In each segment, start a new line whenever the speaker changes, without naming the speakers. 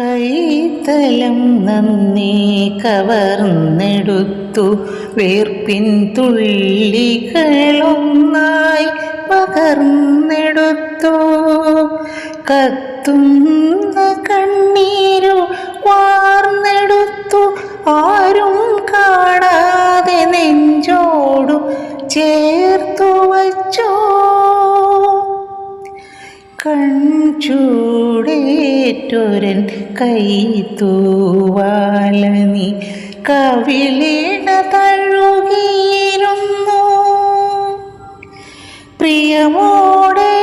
കൈതലം നന്ദി കവർന്നെടുത്തു. വേർപ്പിൻ തുള്ളികളൊന്നായി പകർന്നെടുത്തു. കത്തുന്ന കണ്ണീരു വാർന്നെടുത്തു. ആരും കാണാതെ നെഞ്ചോടു ചേർത്തു വച്ചു. കൺചൂടേറ്റൊരൻ കൈ തൂവാലനി കവിളിട തഴുകിയിരുന്നു? പ്രിയമോടെ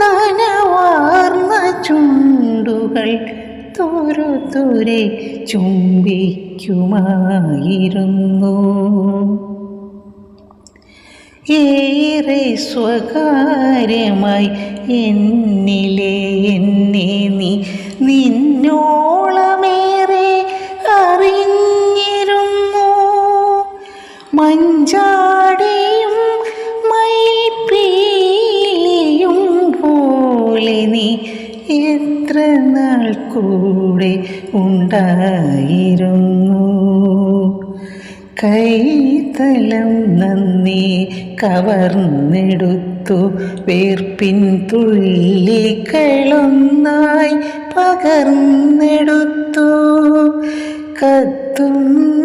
നനവാർന്ന ചുണ്ടുകൾ തുരു തുരെ ചുംബിക്കുമായിരുന്നു. ഏറെ സ്വകാര്യമായി എന്നിലെ എന്നെ നീ നിന്നോളമേറെ അറിഞ്ഞിരുന്നു. മഞ്ചാടിയും മയിൽപ്പീലിയും പോലെ നീ എത്ര നാൾ കൂടെ ഉണ്ടായിരുന്നു. കൈതലം നന്ദി കവർന്നെടുത്തു. വേർപ്പിൻ തുള്ളികളൊന്നായി പകർന്നെടുത്തു. കത്തുന്ന